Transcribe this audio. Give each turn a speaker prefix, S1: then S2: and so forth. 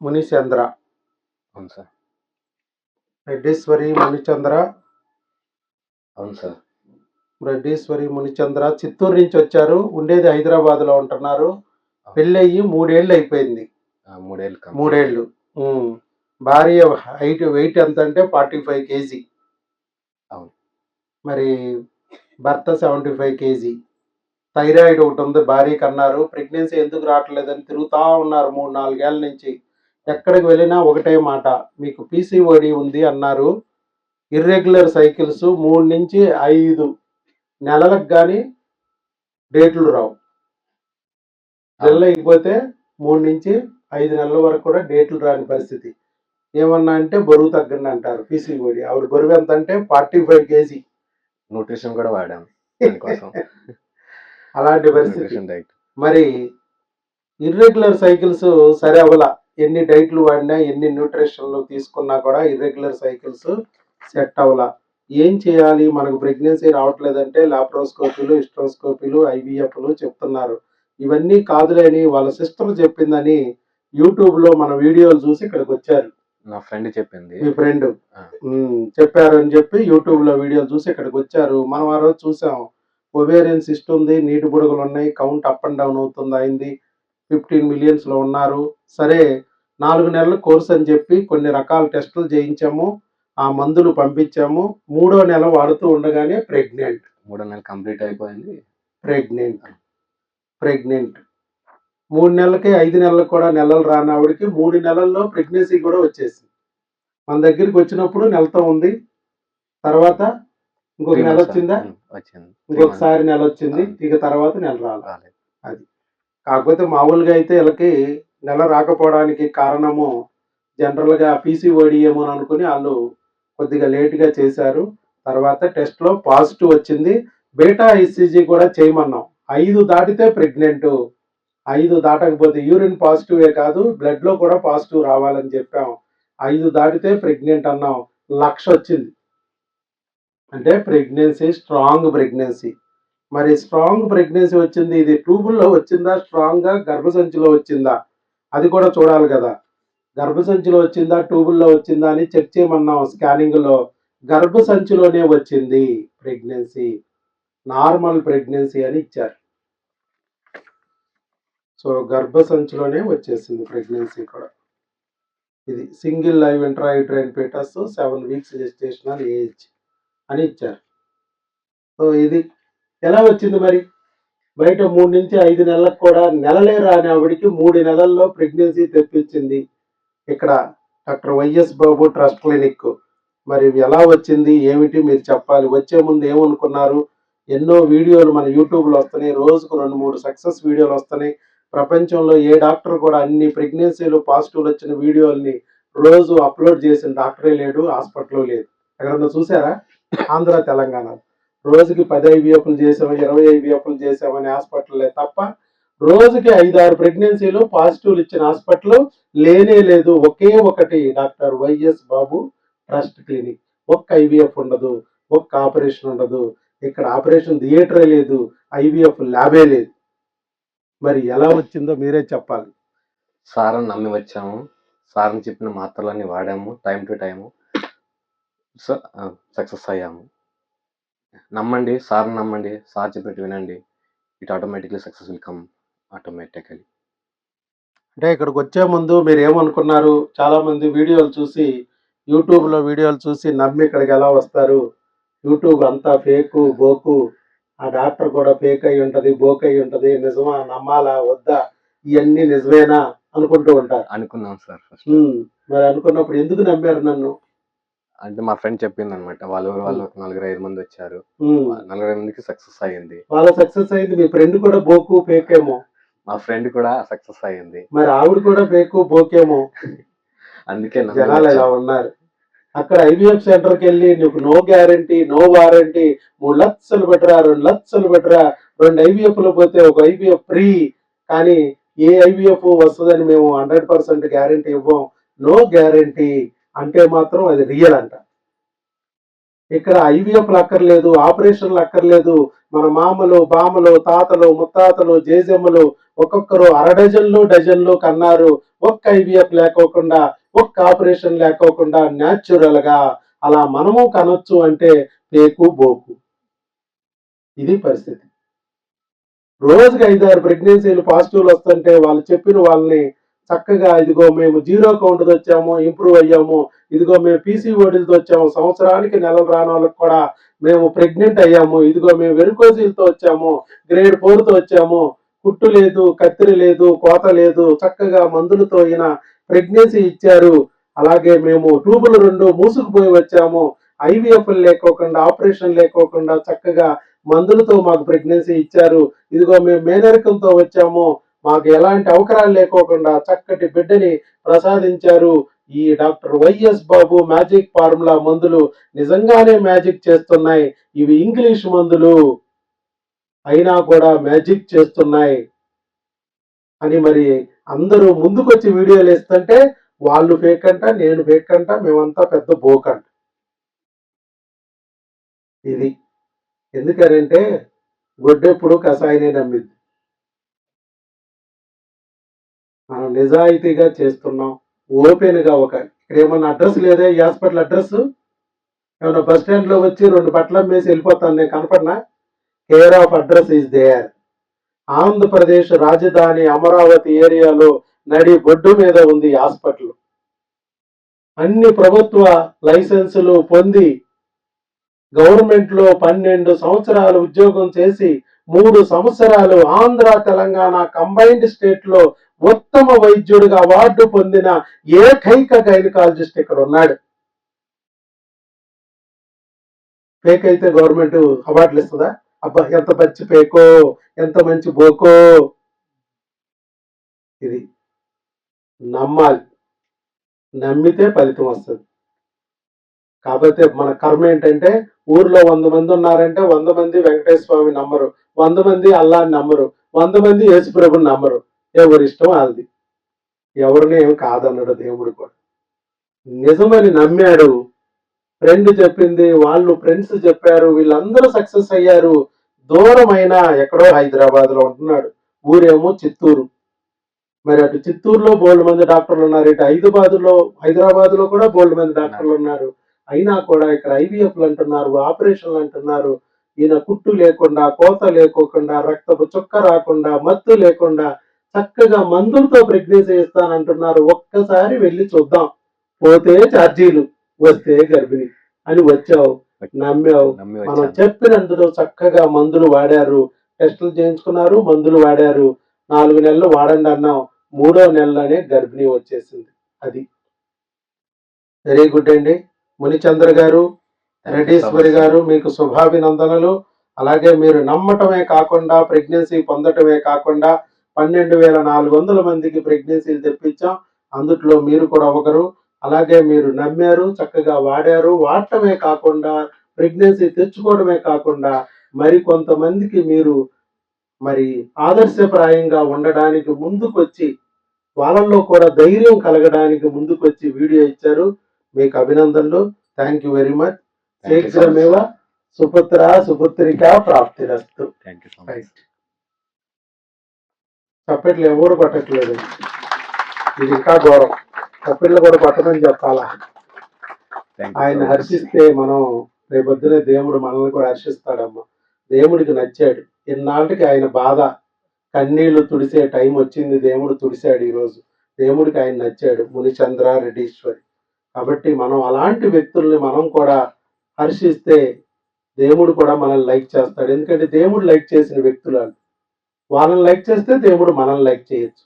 S1: మునిచంద్ర
S2: అవును సార్.
S1: రెడ్డీశ్వరి మునిచంద్ర
S2: అవును సార్.
S1: రెడ్డీశ్వరి మునిచంద్ర చిత్తూరు నుంచి వచ్చారు. ఉండేది హైదరాబాద్లో ఉంటున్నారు పెళ్ళయ్యి మూడేళ్ళు అయిపోయింది.
S2: మూడేళ్ళు.
S1: మూడేళ్ళు. భార్య హైట్ వెయిట్ ఎంత అంటే ఫార్టీ ఫైవ్ కేజీ.
S2: అవును.
S1: మరి భర్త సెవెంటీ ఫైవ్ కేజీ. థైరాయిడ్ ఒకటి ఉంది భార్యకి అన్నారు. ప్రెగ్నెన్సీ ఎందుకు రావట్లేదని తిరుగుతా ఉన్నారు మూడు నాలుగేళ్ళ నుంచి. ఎక్కడికి వెళ్ళినా ఒకటే మాట. మీకు పీసీఓడి ఉంది అన్నారు. ఇర్రెగ్యులర్ సైకిల్స్ మూడు నుంచి ఐదు నెలలకు కానీ డేట్లు రావు. నెల అయిపోతే మూడు నుంచి ఐదు నెలల వరకు కూడా డేట్లు రాని పరిస్థితి. ఏమన్నా అంటే బరువు తగ్గండి అంటారు పీసీఓడి. ఆవిడ బరువు ఎంత అంటే ఫార్టీ ఫైవ్ కేజీ.
S2: న్యూట్రిషన్ కూడా వాడాము
S1: అలాంటి పరిస్థితి. మరి ఇర్రెగ్యులర్ సైకిల్స్ సరే అవల ఎన్ని డైట్లు వాడినా ఎన్ని న్యూట్రిషన్లు తీసుకున్నా కూడా ఇర్రెగ్యులర్ సైకిల్స్ సెట్ అవ్వాల. ఏం చేయాలి? మనకు ప్రెగ్నెన్సీ రావట్లేదంటే లాప్రోస్కోపీలు హిస్ట్రోస్కోపీలు ఐవీఎఫ్లు చెప్తున్నారు. ఇవన్నీ కాదులేని వాళ్ళ సిస్టర్ చెప్పిందని యూట్యూబ్లో మన వీడియోలు చూసి ఇక్కడికి వచ్చారు.
S2: నా ఫ్రెండ్ చెప్పింది.
S1: మీ ఫ్రెండ్. చెప్పారు అని చెప్పి యూట్యూబ్లో వీడియోలు చూసి ఇక్కడికి వచ్చారు. మనం ఆ రోజు చూసాం. ఒవేరియన్ సిస్ట్ ఉంది నీటి బుడగలు ఉన్నాయి కౌంట్ అప్ అండ్ డౌన్ అవుతుంది అయింది. ఫిఫ్టీన్ మిలియన్స్లో ఉన్నారు. సరే నాలుగు నెలల కోర్స్ అని చెప్పి కొన్ని రకాల టెస్టులు చేయించాము. ఆ మందులు పంపించాము. మూడో నెల వాడుతూ ఉండగానే ప్రెగ్నెంట్.
S2: మూడో నెల కంప్లీట్ అయిపోయింది.
S1: ప్రెగ్నెంట్. ప్రెగ్నెంట్. మూడు నెలలకి ఐదు నెలలకు కూడా నెలలు రాని ఆవిడకి మూడు నెలల్లో ప్రెగ్నెన్సీ కూడా వచ్చేసింది. మన దగ్గరికి వచ్చినప్పుడు నెలతో ఉంది. తర్వాత ఇంకొక నెల వచ్చిందా?
S2: వచ్చింది.
S1: ఇంకొకసారి నెల వచ్చింది. ఇక తర్వాత నెల
S2: రాలేదు.
S1: కాకపోతే మామూలుగా అయితే వీళ్ళకి నెల రాకపోవడానికి కారణము జనరల్గా పీసీఓడి అని అనుకుని వాళ్ళు కొద్దిగా లేట్గా చేశారు. తర్వాత టెస్ట్లో పాజిటివ్ వచ్చింది. బేటా ఐసీజీ కూడా చేయమన్నాం. ఐదు దాటితే ప్రెగ్నెంట్. ఐదు దాటకపోతే యూరిన్ పాజిటివే కాదు బ్లడ్లో కూడా పాజిటివ్ రావాలని చెప్పాం. ఐదు దాటితే ప్రెగ్నెంట్ అన్నాం. లక్ష వచ్చింది. అంటే ప్రెగ్నెన్సీ స్ట్రాంగ్ ప్రెగ్నెన్సీ. మరి స్ట్రాంగ్ ప్రెగ్నెన్సీ వచ్చింది. ఇది ట్యూబుల్లో వచ్చిందా? స్ట్రాంగ్గా గర్భసంచిలో వచ్చిందా? అది కూడా చూడాలి కదా. గర్భసంచిలో వచ్చిందా? ట్యూబుల్లో వచ్చిందా అని చెక్ చేయమన్నాం స్కానింగ్లో గర్భసంచిలోనే వచ్చింది ప్రెగ్నెన్సీ నార్మల్ ప్రెగ్నెన్సీ అని ఇచ్చారు. సో గర్భసంచిలోనే వచ్చేసింది ప్రెగ్నెన్సీ కూడా. ఇది single live intrauterine foetus seven weeks gestational age అని ఇచ్చారు. సో ఇది ఎలా వచ్చింది మరి? బయట మూడు నుంచి ఐదు నెలలకు కూడా నెలలే రాని ఆవిడికి మూడు నెలల్లో ప్రెగ్నెన్సీ తెప్పించింది. ఇక్కడ doctor YS Babu trust clinic. మరి ఇవి ఎలా వచ్చింది? ఏమిటి? మీరు చెప్పాలి. వచ్చే ముందు ఏమనుకున్నారు? ఎన్నో వీడియోలు మన యూట్యూబ్లో వస్తున్నాయి. రోజుకు రెండు మూడు సక్సెస్ వీడియోలు వస్తున్నాయి. ప్రపంచంలో ఏ డాక్టర్ కూడా అన్ని ప్రెగ్నెన్సీలు పాజిటివ్లు వచ్చిన వీడియోల్ని రోజు అప్లోడ్ చేసిన డాక్టరే లేడు హాస్పిటల్ లేదు. ఎక్కడన్నా చూసారా? ఆంధ్ర తెలంగాణ. రోజుకి పది ఐవీఎఫ్లు చేసాము ఇరవై ఐవీఎఫ్లు చేసామని హాస్పిటల్లే తప్ప రోజుకి ఐదు ఆరు ప్రెగ్నెన్సీలు పాజిటివ్లు ఇచ్చిన హాస్పిటల్ లేనే లేదు. ఒకే ఒకటి doctor YS Babu trust clinic. ఒక్క ఐవీఎఫ్ ఉండదు ఒక్క ఆపరేషన్ ఉండదు. ఇక్కడ ఆపరేషన్ థియేటరే లేదు ఐవీఎఫ్ ల్యాబే లేదు. మరి ఎలా వచ్చిందో మీరే చెప్పాలి.
S2: సార్ని నమ్మి వచ్చాము. సార్ని చెప్పిన మాత్రలన్నీ వాడాము. Time to time. సక్సెస్ అయ్యాము. నమ్మండి సార్ని నమ్మండి సార్ చెప్పేట్టు వినండి. It automatically success will come automatically.
S1: అంటే ఇక్కడికి వచ్చే ముందు మీరు ఏమనుకున్నారు? చాలా మంది వీడియోలు చూసి యూట్యూబ్లో వీడియోలు చూసి నమ్మి ఇక్కడికి ఎలా వస్తారు? యూట్యూబ్ అంతా ఫేక్ బోకు. ఆ డాక్టర్ కూడా ఫేక్ అయి ఉంటది బోక్ అయి ఉంటది నిజమా నమ్మాలా వద్దా? ఇవన్నీ నిజమేనా? అనుకుంటూ ఉంటారు.
S2: అనుకున్నాం సార్
S1: మరి అనుకున్నప్పుడు ఎందుకు నమ్మారు నన్ను?
S2: అంటే మా ఫ్రెండ్ చెప్పింది అనమాట వాళ్ళు వాళ్ళు ఒక నలుగురు ఐదు మంది వచ్చారు. నలుగురు ఐదు మందికి సక్సెస్ అయ్యింది.
S1: వాళ్ళ సక్సెస్ అయింది మీ ఫ్రెండ్ కూడా బోకు ఫేక్ ఏమో
S2: మా ఫ్రెండ్ కూడా సక్సెస్ అయ్యింది.
S1: మరి ఆవిడ కూడా ఫేకు బోకేమో?
S2: అందుకే
S1: జనాలు ఇలా. ఉన్నారు. అక్కడ ఐవీఎఫ్ సెంటర్కి వెళ్ళి నీకు నో గ్యారంటీ నో వారంటీ మూడు లక్షలు పెట్టరా రెండు లక్షలు పెట్టరా రెండు IVF లో పోతే ఒక ఐవీఎఫ్ ఫ్రీ కానీ ఏ ఐవీఎఫ్ వస్తుందని మేము హండ్రెడ్ పర్సెంట్ గ్యారంటీ ఇవ్వం. నో గ్యారంటీ అంటే మాత్రం అది రియల్ అంట. ఇక్కడ ఐవీఎఫ్ అక్కర్లేదు ఆపరేషన్లు అక్కర్లేదు. మన మామలు బామలు తాతలు ముత్తాతలు జేజమ్మలు ఒక్కొక్కరు అర డజన్లు డజన్లు కన్నారు. ఒక్క ఐవీఎఫ్ లేకోకుండా ఒక్క ఆపరేషన్ లేకోకుండా న్యాచురల్గా అలా మనము కనొచ్చు అంటే పేకు బోకు. ఇది పరిస్థితి. రోజుకి ఐదారు ప్రెగ్నెన్సీలు పాజిటివ్లు వస్తుంటే వాళ్ళు చెప్పిన వాళ్ళని చక్కగా ఇదిగో మేము జీరో అకౌంట్తో వచ్చాము ఇంప్రూవ్ అయ్యాము. ఇదిగో మేము పీసీఓడీలతో వచ్చాము. సంవత్సరానికి నెలలు రాని వాళ్ళకి కూడా మేము ప్రెగ్నెంట్ అయ్యాము. ఇదిగో మేము వెరుకోజీలతో వచ్చాము. గ్రేడ్ ఫోర్తో వచ్చాము. కుట్టు లేదు కత్తిరి లేదు కోత లేదు. చక్కగా మందులతో ఈయన ప్రెగ్నెన్సీ ఇచ్చారు. అలాగే మేము ట్యూబులు రెండు మూసుకుపోయి వచ్చాము. ఐవీఎఫ్ లేకోకుండా ఆపరేషన్ లేకోకుండా చక్కగా మందులతో మాకు ప్రెగ్నెన్సీ ఇచ్చారు. ఇదిగో మేము మేనరికంతో వచ్చాము. మాకు ఎలాంటి అవకరాలు లేకోకుండా చక్కటి బిడ్డని ప్రసాదించారు ఈ doctor YS Babu magic formula మందులు నిజంగానే మ్యాజిక్ చేస్తున్నాయి. ఇవి ఇంగ్లీష్ మందులు అయినా కూడా మ్యాజిక్ చేస్తున్నాయి. అని మరి అందరూ ముందుకొచ్చి వీడియోలు ఇస్తుంటే వాళ్ళు ఫేక్ అంట నేను ఫేక్ అంట మేమంతా పెద్ద బోకంట ఇది ఎందుకనంటే గొడ్డెప్పుడు కషాయనే నమ్మింది మనం నిజాయితీగా చేస్తున్నాం. ఓపెన్గా ఒక ఇక్కడ ఏమన్నా అడ్రస్ లేదా ఈ హాస్పిటల్ అడ్రస్? ఏమన్నా బస్ స్టాండ్లో వచ్చి రెండు బట్టలు వేసి వెళ్ళిపోతాను నేను కనపడినా? Care of address is there. Andhra Pradesh రాజధాని అమరావతి ఏరియాలో నడి బొడ్డు మీద ఉంది హాస్పిటల్. అన్ని ప్రభుత్వ లైసెన్సులు పొంది గవర్నమెంట్లో పన్నెండు సంవత్సరాలు ఉద్యోగం చేసి మూడు సంవత్సరాలు ఆంధ్ర తెలంగాణ కంబైన్డ్ స్టేట్లో ఉత్తమ వైద్యుడిగా అవార్డు పొందిన ఏకైక గైనకాలజిస్ట్ ఇక్కడ ఉన్నాడు. ఫేక్ అయితే గవర్నమెంట్ అవార్డులు ఇస్తుందా? అబ్బా ఎంత మంచి పేకో ఎంత మంచి బోకో. ఇది నమ్మాలి. నమ్మితే ఫలితం వస్తుంది. కాకపోతే మన కర్మ ఏంటంటే ఊర్లో వంద మంది ఉన్నారంటే వంద మంది వెంకటేశ్వర స్వామి నమ్మరు. వంద మంది అల్లాని నమ్మరు. వంద మంది యేసుప్రభుని నమ్మరు. ఎవరి ఇష్టం వాళ్ళది ఎవరిని ఏమి కాదన్నాడు దేవుడు కూడా. నిజమని నమ్మాడు. ఫ్రెండ్ చెప్పింది వాళ్ళు ఫ్రెండ్స్ చెప్పారు వీళ్ళందరూ సక్సెస్ అయ్యారు. దూరమైన ఎక్కడో హైదరాబాద్లో ఉంటున్నాడు. ఊరేమో చిత్తూరు. మరి అటు చిత్తూరులో బోల్డ్ మంది డాక్టర్లు ఉన్నారు ఇటు హైదరాబాద్లో హైదరాబాద్లో కూడా బోల్డ్ మంది డాక్టర్లు ఉన్నారు. అయినా కూడా ఇక్కడ ఐవీఎఫ్లు అంటున్నారు ఆపరేషన్లు అంటున్నారు. ఈయన కుట్టు లేకుండా కోత లేకోకుండా రక్తపు చుక్క రాకుండా మత్తు లేకుండా చక్కగా మందులతో ప్రెగ్నెన్సీ ఇస్తానంటున్నారు ఒక్కసారి వెళ్ళి చూద్దాం. పోతే ఛార్జీలు వస్తే గర్భిణి అని వచ్చావు నమ్మావు.
S2: నమ్మి
S1: మనం చెప్పినందులో చక్కగా మందులు వాడారు. టెస్టులు చేయించుకున్నారు మందులు వాడారు. నాలుగు నెలలు వాడండి అన్నాం. మూడో నెలలోనే గర్భిణీ వచ్చేసింది. అది. వెరీ గుడ్ అండి. మునిచంద్ర గారు రెడ్డీశ్వరి గారు మీకు శుభాభినందనలు. అలాగే మీరు నమ్మటమే కాకుండా ప్రెగ్నెన్సీ పొందటమే కాకుండా పన్నెండు వేల నాలుగు వందల మందికి ప్రెగ్నెన్సీలు తెప్పించాం. అందుట్లో మీరు కూడా ఒకరు. అలాగే మీరు నమ్మారు చక్కగా వాడారు. వాడటమే కాకుండా ప్రెగ్నెన్సీ తెచ్చుకోవడమే కాకుండా మరి కొంతమందికి మీరు మరి ఆదర్శప్రాయంగా ఉండడానికి ముందుకొచ్చి వాళ్ళల్లో కూడా ధైర్యం కలగడానికి ముందుకొచ్చి వీడియో ఇచ్చారు. మీకు అభినందనలు. థ్యాంక్ యూ వెరీ మచ్ శీఘ్రమేవ సుపుత్ర సుపుత్రిక ప్రాప్తిరస్తు. చప్పట్లు ఎవరు కొట్టట్లేదు ఇది ఇంకా ఘోరం. చప్పట్లు కూడా కొట్టమని చెప్పాలా? ఆయన హర్షిస్తే మనం రేపొద్దునే దేవుడు మనల్ని కూడా హర్షిస్తాడమ్మా. దేవుడికి నచ్చాడు. ఇన్నాళ్ళకి ఆయన బాధ. కన్నీళ్ళు తుడిసే టైం వచ్చింది. దేవుడు తుడిశాడు ఈరోజు. దేవుడికి ఆయన నచ్చాడు. మునిచంద్ర రెడ్డీశ్వరి కాబట్టి మనం అలాంటి వ్యక్తుల్ని మనం కూడా హర్షిస్తే దేవుడు కూడా మనల్ని లైక్ చేస్తాడు. ఎందుకంటే దేవుడు లైక్ చేసిన వ్యక్తులు వాళ్ళని లైక్ చేస్తే దేవుడు మనల్ని లైక్ చేయొచ్చు.